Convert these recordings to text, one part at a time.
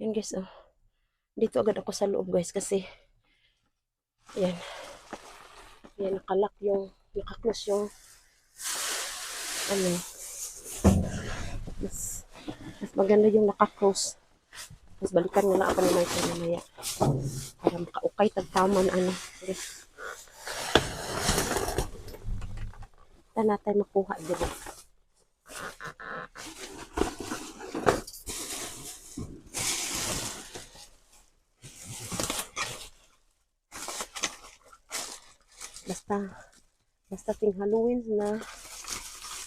Yan guys, oh. Dito agad ako sa loob guys kasi yan. Yan, nakalak yung, nakaklose yung ano, mas, mas maganda yung nakaklose. Mas balikan mo na ako ni Michael mamaya. Para makaukay tagtama na ano. Guys. Ito natin makuha dito. Basta, basta ting Halloween na,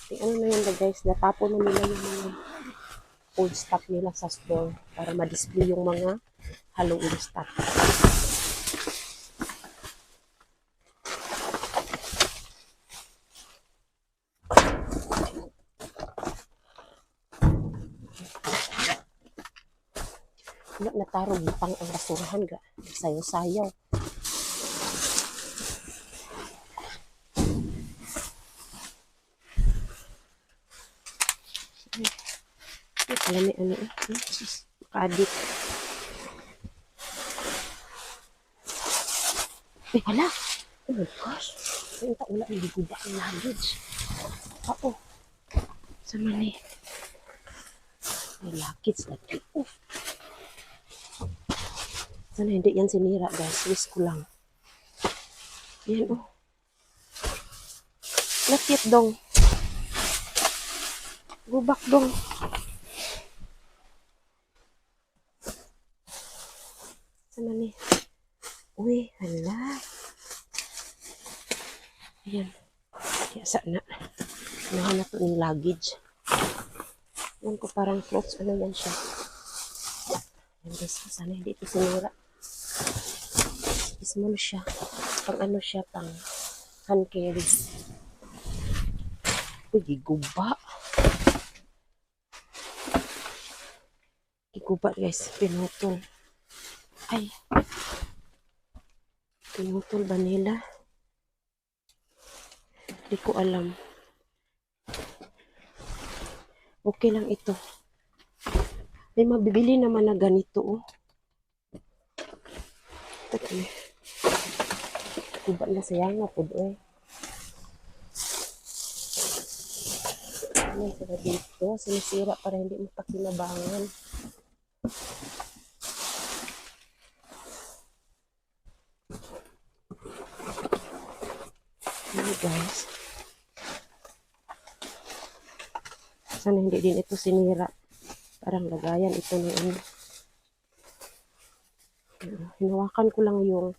ting ano na yun guys, natapon na nila yung mga old stock nila sa store para ma-display yung mga Halloween stock. Na taro butang ang basurahan ga. Sayaw-sayaw. May ano eh. Makadik. Ay, hala. Oh my gosh. Ay, ta wala hindi guba ang luggage. Oo. Sa man eh. May luggage lagi. Oh. Sana hindi yan sinira guys. Wish ko lang. Yan oh. Lakit dong. Gubak dong. Sana ni? Uy, hala. Ayan. Kaya sana. Nahanap ko ng luggage. Yan ko parang clothes. Ano yan siya? Yan guys. Sana hindi ito sinira. Small siya. Pang ano siya, pang hand carry. Uy, giguba. Giguba guys. Pinutol. Ay. Pinutol ba nila? Hindi ko alam. Okay lang ito. May mabibili naman na ganito, oh. Ito kami. Kuba na sayang na po, eh. Ano sila dito? Sinisira para hindi mapakinabangan. Ano guys? Sana hindi din ito sinira. Parang lagayan ito ng ano. Hinawakan ko lang yung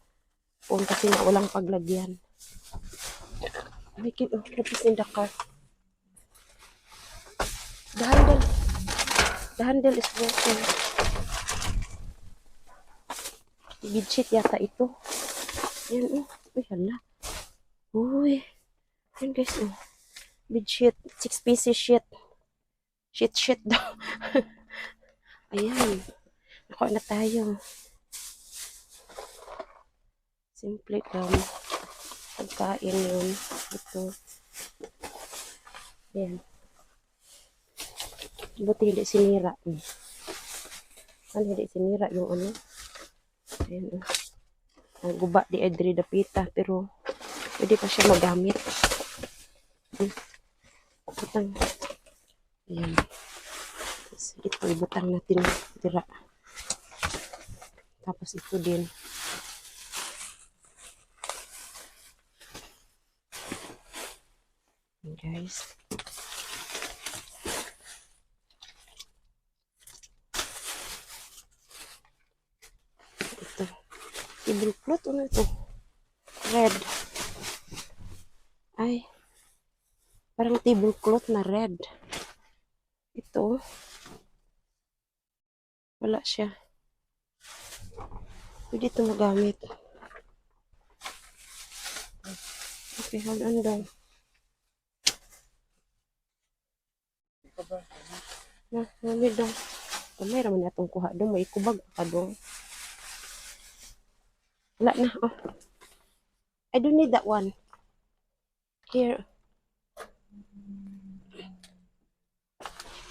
phone kasi na walang paglagyan. It, oh, lapis in the car. The handle, the handle is broken. Bedsheet yata ito. Yan, oh. Uy, hala. Uy. Yan guys, oh. Bedsheet. Six pieces sheet. Sheet, sheet daw. Ayan. Nakuha na tayo. Simple lang. Pagkain yun. Ito. Ayan. Buti hindi sinira. Hmm. Ano hindi sinira yung ano? Ayan, oh. Ang guba di Edri Dapita pero pwede pa siya magamit. Hmm. Butang. Ayan. Tapos ito, ibutang natin tira. Tapos ito din. Guys. Ito. Table Ano ito? Red. Ay. Parang tablecloth na red. Ito. Wala siya. Pwede ito magamit. Okay, hold on daw. Na, nami daw. Kamay raman na itong kuha daw. May ikubag pa daw. Wala na. Oh. I don't need that one. Here.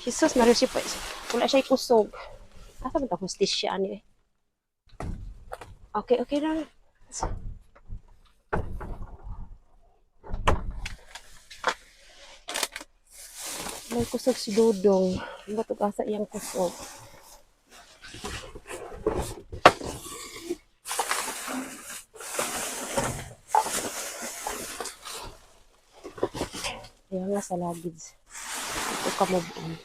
Jesus, narin siya pa. Wala siya ikusog. Asa man ta hostisya ani eh. Okay, okay lang. May kusog si Dodong. Batog asa iyang kusog. Kaya nga sa luggage. Ito ka mo buon.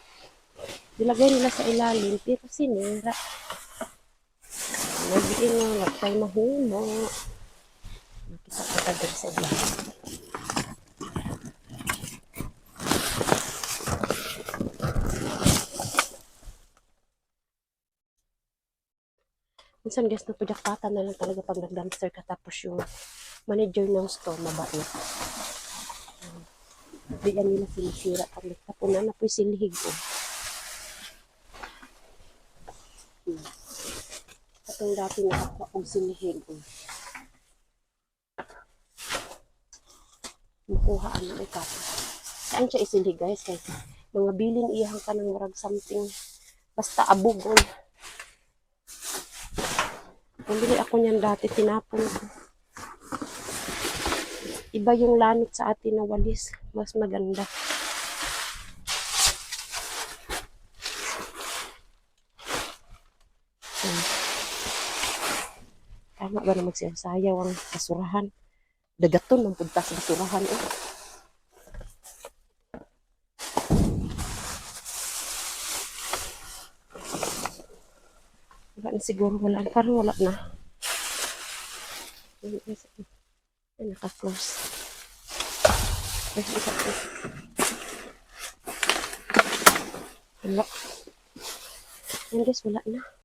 Nilagay nila sa ilalim, pero sinira. Nagbiin nga, wag tayo mahumo. Nakita ka ka dun sa ilalim. Minsan guys, napajakpatan na lang talaga pag nag-dumpster ka tapos yung manager ng store mabait. Yan nila sinisira pag nagtapunan na po'y silhig ko. Hmm. Katong dati nakakuha kong silhig ko. Makuha ano kapo. Saan siya isilhig guys? Kasi mga bilin iyang ka ng marag something. Basta abugon. Nabili ako niyan dati, tinapon ko. Iba yung lanot sa atin na walis. Mas maganda. Hmm. Tama ba na magsayaw ang basurahan? Dagaton ng punta sa basurahan eh. Wala na siguro, wala. Parang wala na. Ay, naka-close. Ay, naka-close. Wala. Yan guys, wala na.